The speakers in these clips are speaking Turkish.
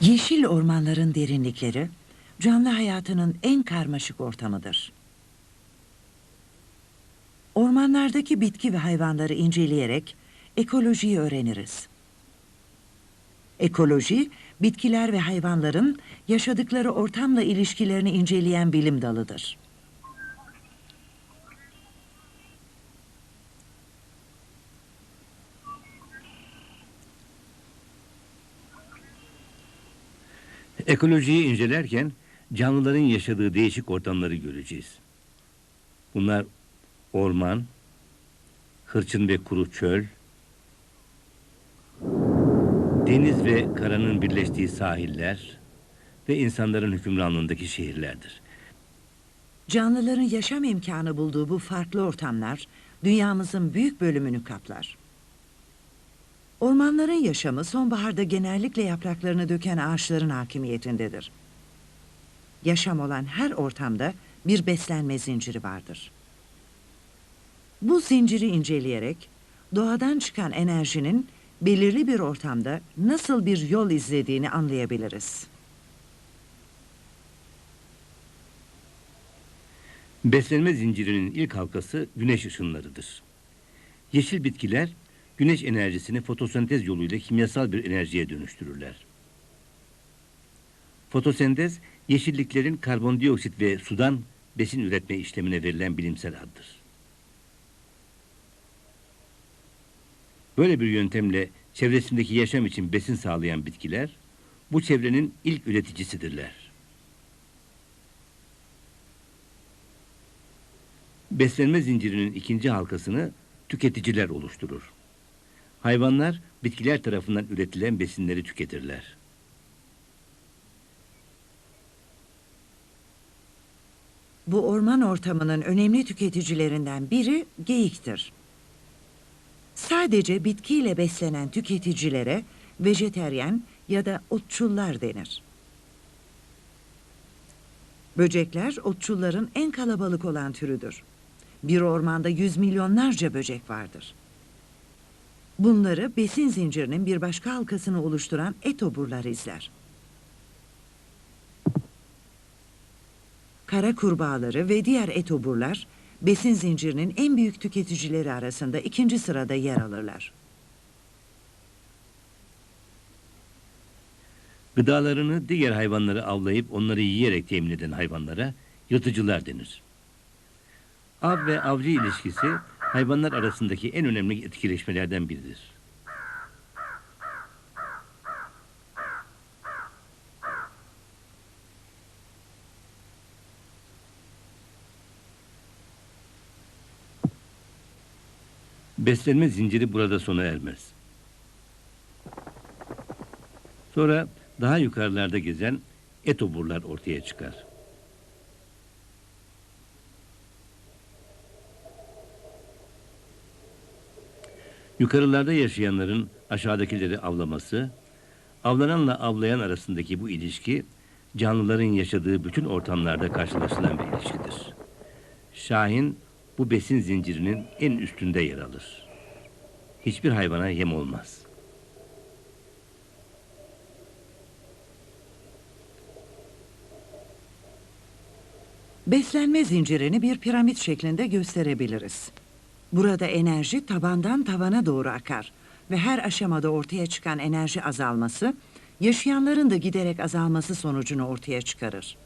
Yeşil ormanların derinlikleri, canlı hayatının en karmaşık ortamıdır. Ormanlardaki bitki ve hayvanları inceleyerek ekolojiyi öğreniriz. Ekoloji, bitkiler ve hayvanların yaşadıkları ortamla ilişkilerini inceleyen bilim dalıdır. Ekolojiyi incelerken canlıların yaşadığı değişik ortamları göreceğiz. Bunlar orman, hırçın ve kuru çöl, deniz ve karanın birleştiği sahiller ve insanların hükümranlığındaki şehirlerdir. Canlıların yaşam imkanı bulduğu bu farklı ortamlar dünyamızın büyük bölümünü kaplar. Ormanların yaşamı sonbaharda genellikle yapraklarını döken ağaçların hakimiyetindedir. Yaşam olan her ortamda bir beslenme zinciri vardır. Bu zinciri inceleyerek doğadan çıkan enerjinin belirli bir ortamda nasıl bir yol izlediğini anlayabiliriz. Beslenme zincirinin ilk halkası güneş ışınlarıdır. Yeşil bitkiler güneş enerjisini fotosentez yoluyla kimyasal bir enerjiye dönüştürürler. Fotosentez, yeşilliklerin karbondioksit ve sudan besin üretme işlemine verilen bilimsel addır. Böyle bir yöntemle çevresindeki yaşam için besin sağlayan bitkiler, bu çevrenin ilk üreticisidirler. Beslenme zincirinin ikinci halkasını tüketiciler oluşturur. Hayvanlar bitkiler tarafından üretilen besinleri tüketirler. Bu orman ortamının önemli tüketicilerinden biri geyiktir. Sadece bitkiyle beslenen tüketicilere vejeteryen ya da otçullar denir. Böcekler otçulların en kalabalık olan türüdür. Bir ormanda yüz milyonlarca böcek vardır. Bunları besin zincirinin bir başka halkasını oluşturan etoburlar izler. Kara kurbağaları ve diğer etoburlar besin zincirinin en büyük tüketicileri arasında ikinci sırada yer alırlar. Gıdalarını diğer hayvanları avlayıp onları yiyerek temin eden hayvanlara yırtıcılar denir. Av ve avcı ilişkisi hayvanlar arasındaki en önemli etkileşmelerden biridir. Beslenme zinciri burada sona ermez. Sonra daha yukarılarda gezen etoburlar ortaya çıkar. Yukarılarda yaşayanların aşağıdakileri avlaması, avlananla avlayan arasındaki bu ilişki, canlıların yaşadığı bütün ortamlarda karşılaşılan bir ilişkidir. Şahin, bu besin zincirinin en üstünde yer alır. Hiçbir hayvana yem olmaz. Beslenme zincirini bir piramit şeklinde gösterebiliriz. Burada enerji tabandan tavana doğru akar ve her aşamada ortaya çıkan enerji azalması, yaşayanların da giderek azalması sonucunu ortaya çıkarır.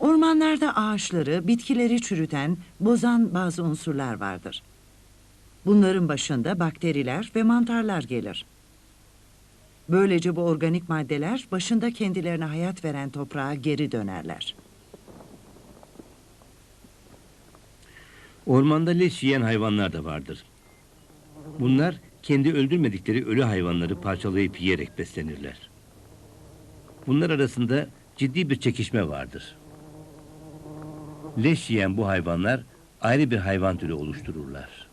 Ormanlarda ağaçları, bitkileri çürüten, bozan bazı unsurlar vardır. Bunların başında bakteriler ve mantarlar gelir. Böylece bu organik maddeler başında kendilerine hayat veren toprağa geri dönerler. Ormanda leş yiyen hayvanlar da vardır. Bunlar kendi öldürmedikleri ölü hayvanları parçalayıp yiyerek beslenirler. Bunlar arasında ciddi bir çekişme vardır. Leş yiyen bu hayvanlar ayrı bir hayvan türü oluştururlar.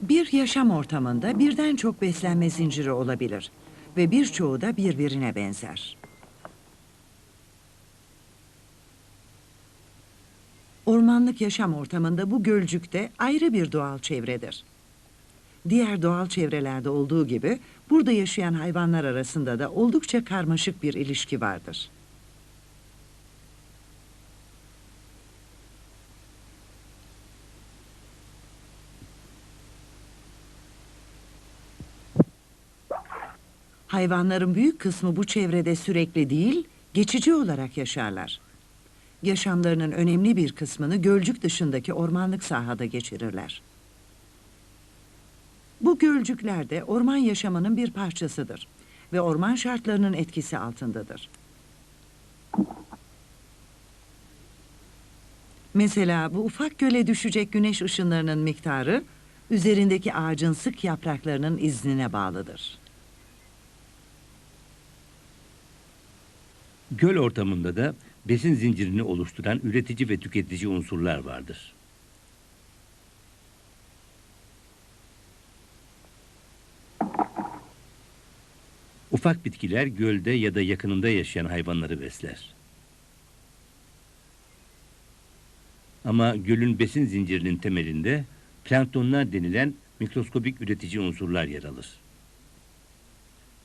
Bir yaşam ortamında birden çok beslenme zinciri olabilir ve birçoğu da birbirine benzer. Ormanlık yaşam ortamında bu gölcükte ayrı bir doğal çevredir. diğer doğal çevrelerde olduğu gibi burada yaşayan hayvanlar arasında da oldukça karmaşık bir ilişki vardır. Hayvanların büyük kısmı bu çevrede sürekli değil, geçici olarak yaşarlar. Yaşamlarının önemli bir kısmını gölcük dışındaki ormanlık sahada geçirirler. Bu gölcükler de orman yaşamının bir parçasıdır ve orman şartlarının etkisi altındadır. Mesela bu ufak göle düşecek güneş ışınlarının miktarı üzerindeki ağacın sık yapraklarının iznine bağlıdır. Göl ortamında da besin zincirini oluşturan üretici ve tüketici unsurlar vardır. Ufak bitkiler gölde ya da yakınında yaşayan hayvanları besler. Ama gölün besin zincirinin temelinde planktonlar denilen mikroskobik üretici unsurlar yer alır.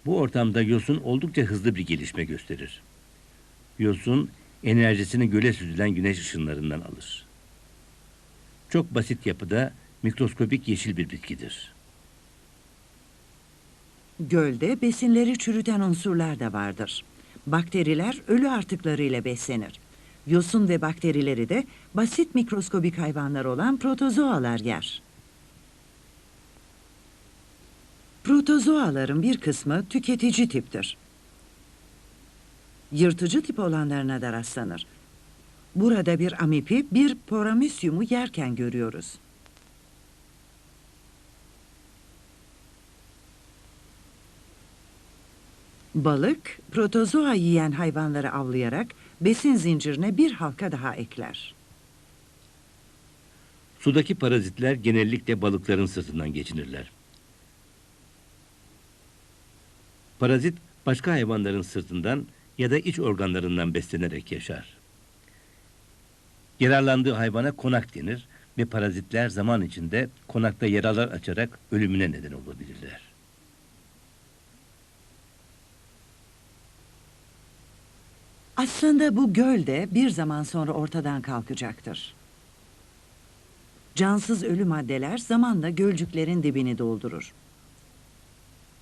Bu ortamda yosun oldukça hızlı bir gelişme gösterir. Yosun enerjisini göle süzülen güneş ışınlarından alır. Çok basit yapıda mikroskobik yeşil bir bitkidir. Gölde besinleri çürüten unsurlar da vardır. Bakteriler ölü artıklarıyla beslenir. Yosun ve bakterileri de basit mikroskobik hayvanlar olan protozoalar yer. Protozoaların bir kısmı tüketici tiptir. Yırtıcı tip olanlarına da rastlanır. Burada bir amipi, bir poramysiumu yerken görüyoruz. Balık, protozoa yiyen hayvanları avlayarak besin zincirine bir halka daha ekler. Sudaki parazitler genellikle balıkların sırtından geçinirler. Parazit başka hayvanların sırtından ya da iç organlarından beslenerek yaşar. Yararlandığı hayvana konak denir ve parazitler zaman içinde konakta yaralar açarak ölümüne neden olabilirler. Aslında bu göl de bir zaman sonra ortadan kalkacaktır. Cansız ölü maddeler zamanla gölcüklerin dibini doldurur.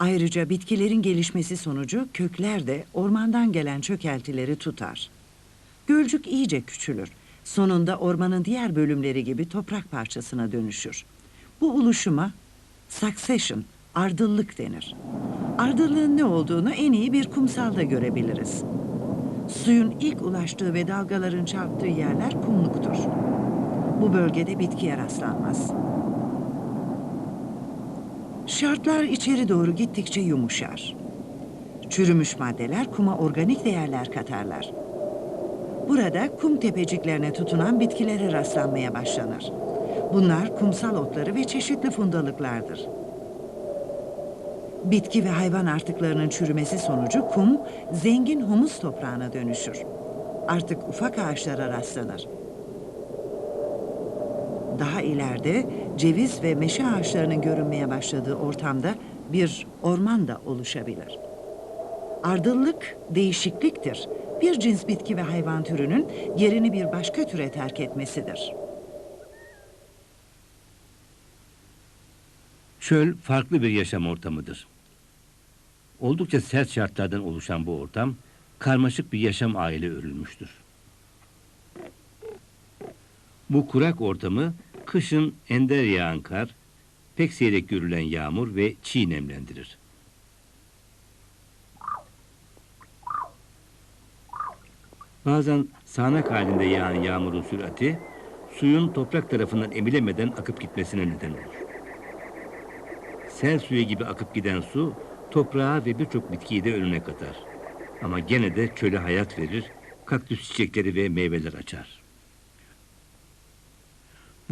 Ayrıca bitkilerin gelişmesi sonucu kökler de ormandan gelen çökeltileri tutar. Gölcük iyice küçülür. Sonunda ormanın diğer bölümleri gibi toprak parçasına dönüşür. Bu oluşuma succession, ardıllık denir. Ardıllığın ne olduğunu en iyi bir kumsalda görebiliriz. Suyun ilk ulaştığı ve dalgaların çarptığı yerler kumluktur. Bu bölgede bitkiye rastlanmaz. Şartlar içeri doğru gittikçe yumuşar. Çürümüş maddeler kuma organik değerler katarlar. Burada kum tepeciklerine tutunan bitkilere rastlanmaya başlanır. Bunlar kumsal otları ve çeşitli fundalıklardır. Bitki ve hayvan artıklarının çürümesi sonucu kum zengin humus toprağına dönüşür. Artık ufak ağaçlara rastlanır. Daha ileride ceviz ve meşe ağaçlarının görünmeye başladığı ortamda bir orman da oluşabilir. Ardıllık değişikliktir. Bir cins bitki ve hayvan türünün yerini bir başka türe terk etmesidir. Çöl farklı bir yaşam ortamıdır. Oldukça sert şartlardan oluşan bu ortam karmaşık bir yaşam aile örülmüştür. Bu kurak ortamı kışın ender yağan kar, pek seyrek görülen yağmur ve çiğ nemlendirir. Bazen sağanak halinde yağan yağmurun sürati, suyun toprak tarafından emilemeden akıp gitmesine neden olur. Sel suyu gibi akıp giden su, toprağa ve birçok bitkiyi de önüne katar. Ama gene de çöle hayat verir, kaktüs çiçekleri ve meyveler açar.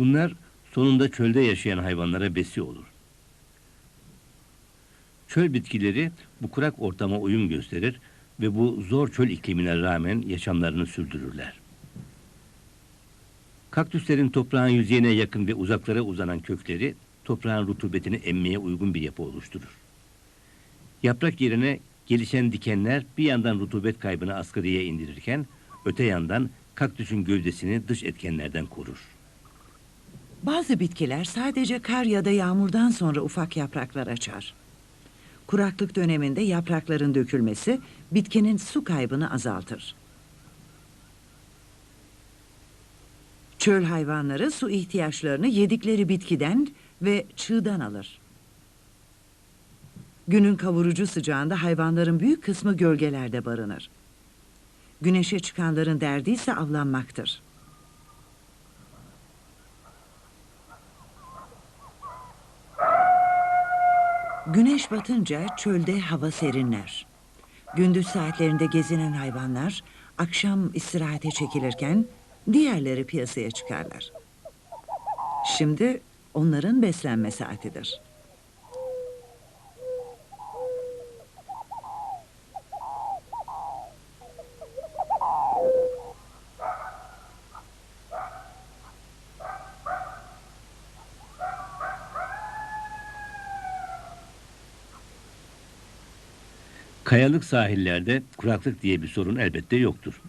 Bunlar sonunda çölde yaşayan hayvanlara besi olur. Çöl bitkileri bu kurak ortama uyum gösterir ve bu zor çöl iklimine rağmen yaşamlarını sürdürürler. Kaktüslerin toprağın yüzeyine yakın ve uzaklara uzanan kökleri toprağın rutubetini emmeye uygun bir yapı oluşturur. Yaprak yerine gelişen dikenler bir yandan rutubet kaybını asgariye indirirken öte yandan kaktüsün gövdesini dış etkenlerden korur. Bazı bitkiler sadece kar ya da yağmurdan sonra ufak yapraklar açar. Kuraklık döneminde yaprakların dökülmesi bitkinin su kaybını azaltır. Çöl hayvanları su ihtiyaçlarını yedikleri bitkiden ve çığdan alır. Günün kavurucu sıcağında hayvanların büyük kısmı gölgelerde barınır. Güneşe çıkanların derdi ise avlanmaktır. Güneş batınca çölde hava serinler. Gündüz saatlerinde gezinen hayvanlar akşam istirahate çekilirken diğerleri piyasaya çıkarlar. Şimdi onların beslenme saatidir. Kayalık sahillerde kuraklık diye bir sorun elbette yoktur.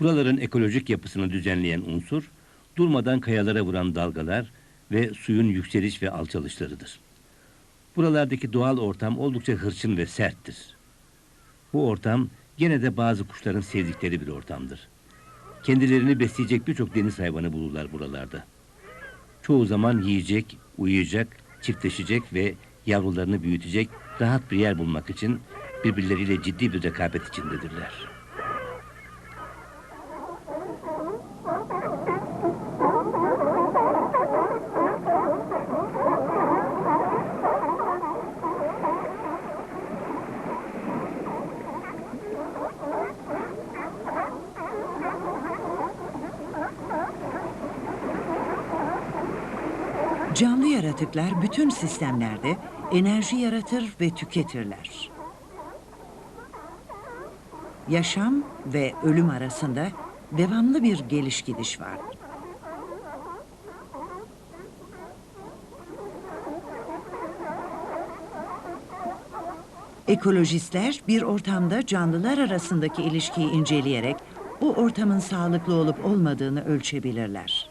Buraların ekolojik yapısını düzenleyen unsur, durmadan kayalara vuran dalgalar ve suyun yükseliş ve alçalışlarıdır. Buralardaki doğal ortam oldukça hırçın ve serttir. Bu ortam gene de bazı kuşların sevdikleri bir ortamdır. Kendilerini besleyecek birçok deniz hayvanı bulurlar buralarda. Çoğu zaman yiyecek, uyuyacak, çiftleşecek ve yavrularını büyütecek rahat bir yer bulmak için birbirleriyle ciddi bir rekabet içindedirler. Canlı yaratıklar bütün sistemlerde enerji yaratır ve tüketirler. Yaşam ve ölüm arasında devamlı bir geliş gidiş vardır. Ekolojistler bir ortamda canlılar arasındaki ilişkiyi inceleyerek o ortamın sağlıklı olup olmadığını ölçebilirler.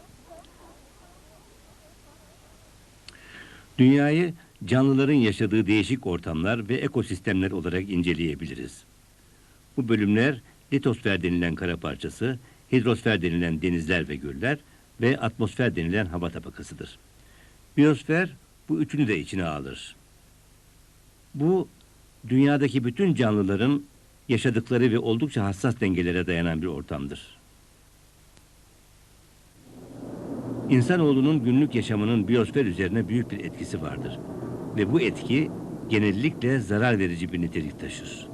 Dünyayı canlıların yaşadığı değişik ortamlar ve ekosistemler olarak inceleyebiliriz. Bu bölümler litosfer denilen kara parçası, hidrosfer denilen denizler ve göller ve atmosfer denilen hava tabakasıdır. Biyosfer bu üçünü de içine alır. Bu dünyadaki bütün canlıların yaşadıkları ve oldukça hassas dengelere dayanan bir ortamdır. İnsanoğlunun günlük yaşamının biyosfer üzerine büyük bir etkisi vardır. Ve bu etki genellikle zarar verici bir nitelik taşır.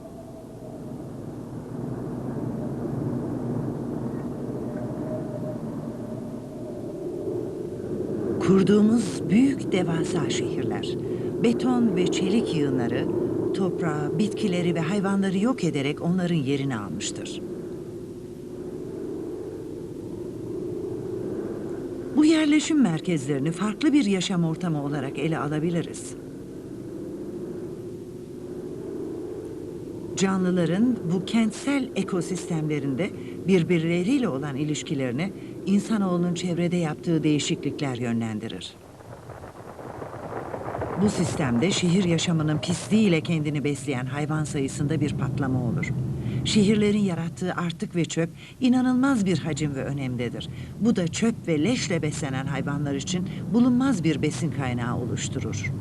Kurduğumuz büyük devasa şehirler, beton ve çelik yığınları, toprağı, bitkileri ve hayvanları yok ederek onların yerini almıştır. Bu yerleşim merkezlerini farklı bir yaşam ortamı olarak ele alabiliriz. Canlıların bu kentsel ekosistemlerinde birbirleriyle olan ilişkilerini insanoğlunun çevrede yaptığı değişiklikler yönlendirir. Bu sistemde şehir yaşamının pisliğiyle kendini besleyen hayvan sayısında bir patlama olur. Şehirlerin yarattığı artık ve çöp inanılmaz bir hacim ve önemdedir. Bu da çöp ve leşle beslenen hayvanlar için bulunmaz bir besin kaynağı oluşturur.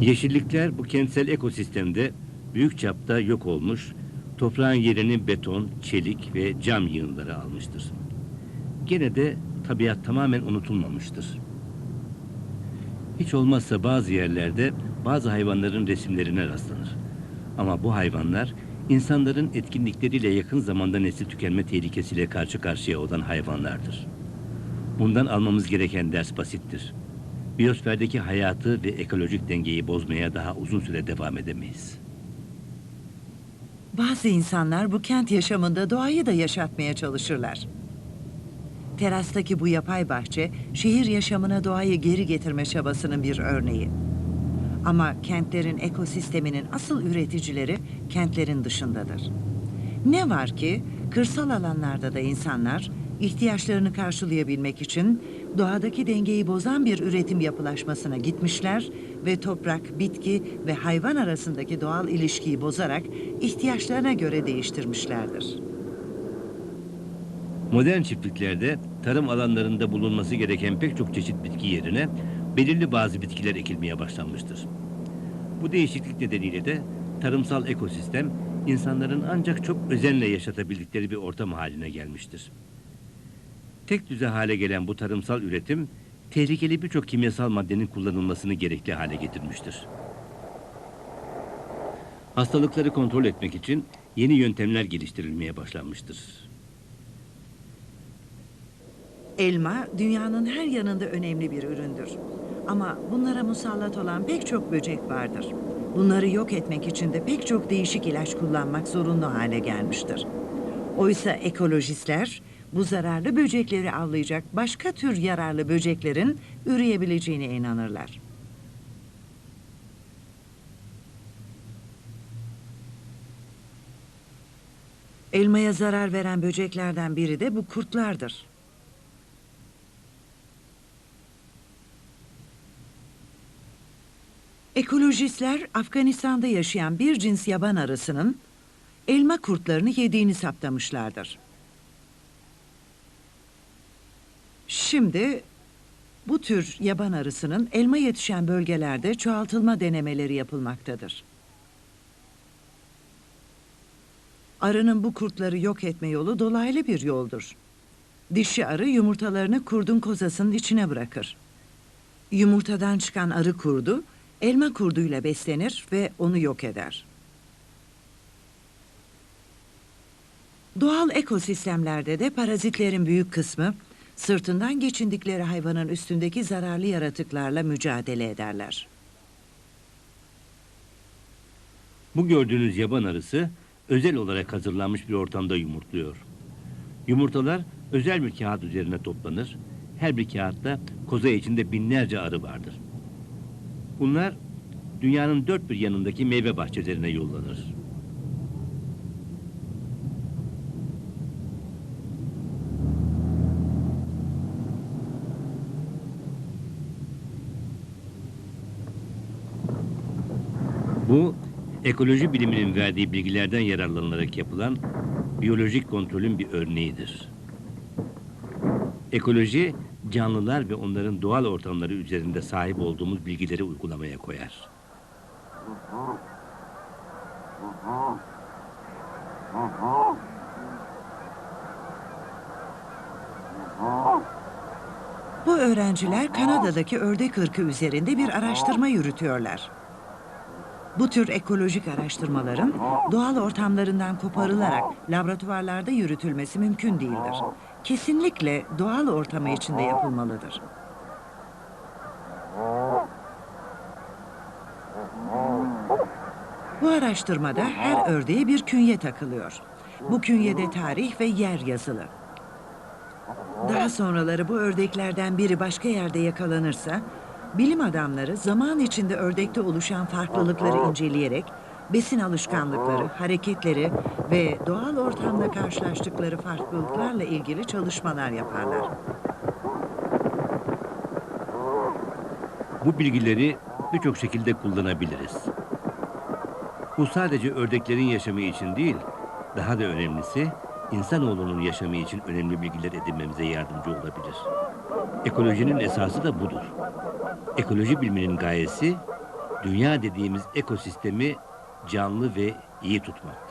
Yeşillikler bu kentsel ekosistemde büyük çapta yok olmuş, toprağın yerini beton, çelik ve cam yığınları almıştır. Gene de tabiat tamamen unutulmamıştır. Hiç olmazsa bazı yerlerde bazı hayvanların resimlerine rastlanır. Ama bu hayvanlar insanların etkinlikleriyle yakın zamanda nesli tükenme tehlikesiyle karşı karşıya olan hayvanlardır. Bundan almamız gereken ders basittir. Biyosferdeki hayatı ve ekolojik dengeyi bozmaya daha uzun süre devam edemeyiz. Bazı insanlar bu kent yaşamında doğayı da yaşatmaya çalışırlar. Terastaki bu yapay bahçe, şehir yaşamına doğayı geri getirme çabasının bir örneği. Ama kentlerin ekosisteminin asıl üreticileri kentlerin dışındadır. Ne var ki kırsal alanlarda da insanlar ihtiyaçlarını karşılayabilmek için doğadaki dengeyi bozan bir üretim yapılaşmasına gitmişler ve toprak, bitki ve hayvan arasındaki doğal ilişkiyi bozarak ihtiyaçlarına göre değiştirmişlerdir. Modern çiftliklerde tarım alanlarında bulunması gereken pek çok çeşit bitki yerine belirli bazı bitkiler ekilmeye başlanmıştır. Bu değişiklik nedeniyle de tarımsal ekosistem insanların ancak çok özenle yaşatabildikleri bir ortam haline gelmiştir. Tek düze hale gelen bu tarımsal üretim tehlikeli birçok kimyasal maddenin kullanılmasını gerekli hale getirmiştir. Hastalıkları kontrol etmek için yeni yöntemler geliştirilmeye başlanmıştır. Elma dünyanın her yanında önemli bir üründür. Ama bunlara musallat olan pek çok böcek vardır. Bunları yok etmek için de pek çok değişik ilaç kullanmak zorunlu hale gelmiştir. Oysa ekolojistler bu zararlı böcekleri avlayacak başka tür yararlı böceklerin üreyebileceğine inanırlar. Elmaya zarar veren böceklerden biri de bu kurtlardır. Ekolojistler Afganistan'da yaşayan bir cins yaban arısının elma kurtlarını yediğini saptamışlardır. Şimdi bu tür yaban arısının elma yetişen bölgelerde çoğaltılma denemeleri yapılmaktadır. Arının bu kurtları yok etme yolu dolaylı bir yoldur. Dişi arı yumurtalarını kurdun kozasının içine bırakır. Yumurtadan çıkan arı kurdu, elma kurduyla beslenir ve onu yok eder. Doğal ekosistemlerde de parazitlerin büyük kısmı sırtından geçindikleri hayvanın üstündeki zararlı yaratıklarla mücadele ederler. Bu gördüğünüz yaban arısı özel olarak hazırlanmış bir ortamda yumurtluyor. Yumurtalar özel bir kağıt üzerine toplanır. Her bir kağıtta koza içinde binlerce arı vardır. Bunlar dünyanın dört bir yanındaki meyve bahçelerine yollanır. Bu ekoloji biliminin verdiği bilgilerden yararlanılarak yapılan biyolojik kontrolün bir örneğidir. Ekoloji canlılar ve onların doğal ortamları üzerinde sahip olduğumuz bilgileri uygulamaya koyar. Bu öğrenciler Kanada'daki ördek ırkı üzerinde bir araştırma yürütüyorlar. Bu tür ekolojik araştırmaların doğal ortamlarından koparılarak laboratuvarlarda yürütülmesi mümkün değildir. Kesinlikle doğal ortamı içinde yapılmalıdır. Bu araştırmada her ördeğe bir künye takılıyor. Bu künyede tarih ve yer yazılı. Daha sonraları bu ördeklerden biri başka yerde yakalanırsa, bilim adamları zaman içinde ördekte oluşan farklılıkları inceleyerek besin alışkanlıkları, hareketleri ve doğal ortamda karşılaştıkları farklılıklarla ilgili çalışmalar yaparlar. Bu bilgileri birçok şekilde kullanabiliriz. Bu sadece ördeklerin yaşamı için değil, daha da önemlisi insanoğlunun yaşamı için önemli bilgiler edinmemize yardımcı olabilir. Ekolojinin esası da budur. Ekoloji biliminin gayesi dünya dediğimiz ekosistemi canlı ve iyi tutmaktır.